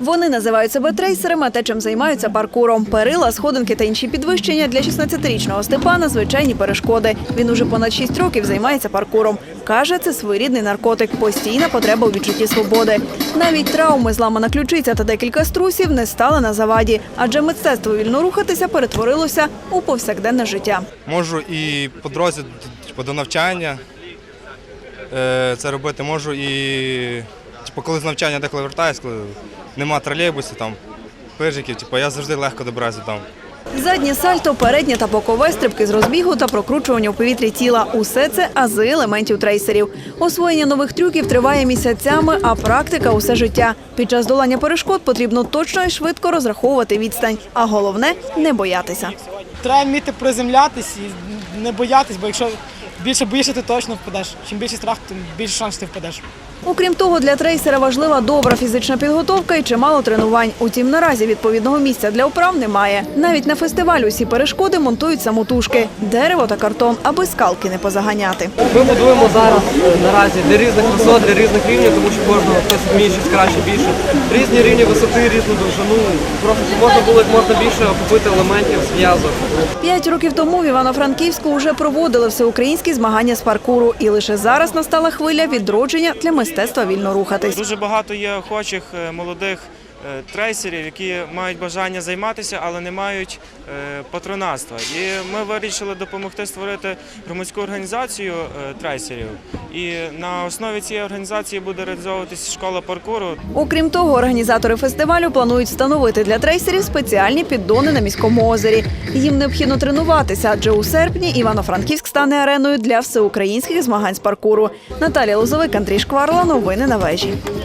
Вони називають себе трейсерами, а те, чим займаються паркуром. Перила, сходинки та інші підвищення для 16-річного Степана звичайні перешкоди. Він уже понад 6 років займається паркуром. Каже, це своєрідний наркотик, постійна потреба у відчутті свободи. Навіть травми, зламана ключиця та декілька струсів не стали на заваді, адже мистецтво вільно рухатися перетворилося у повсякденне життя. Можу і по дорозі типу, до навчання е, це робити. Можу і типу, коли з навчання деколи вертаюсь, коли нема тролейбусів, там, пижиків, типу, я завжди легко добираюся там. Заднє сальто, переднє та бокове стрибки з розбігу та прокручування у повітрі тіла – усе це ази елементів трейсерів. Освоєння нових трюків триває місяцями, а практика – усе життя. Під час долання перешкод потрібно точно і швидко розраховувати відстань, а головне – не боятися. Треба вміти приземлятись і не боятись, бо якщо більше боїшся, ти точно впадеш. Чим більше страх, тим більше шанс ти впадеш. Окрім того, для трейсера важлива добра фізична підготовка і чимало тренувань. Утім, наразі відповідного місця для вправ немає. Навіть на фестиваль усі перешкоди монтують самотужки – дерево та картон, аби скалки не позаганяти. Ми будуємо зараз е, наразі для різних висот, для різних рівнів, тому що кожного хтось вміє щось краще більше. Різні рівні висоти, різну довжину. Просто можна було як можна більше охопити елементів зв'язок. П'ять років тому в Івано-Франківську вже проводили всеукраїнські змагання з паркуру. І лише зараз настала хвиля відродження для мистецтва вільно рухатись. Дуже багато є охочих е, молодих трейсерів, які мають бажання займатися, але не мають е, патронатства. І ми вирішили допомогти створити громадську організацію е, трейсерів. І на основі цієї організації буде реалізовуватися школа паркуру. Окрім того, організатори фестивалю планують встановити для трейсерів спеціальні піддони на міському озері. Їм необхідно тренуватися, адже у серпні Івано-Франківськ стане ареною для всеукраїнських змагань з паркуру. Наталія Лозовик, Андрій Шкварла. Новини на вежі.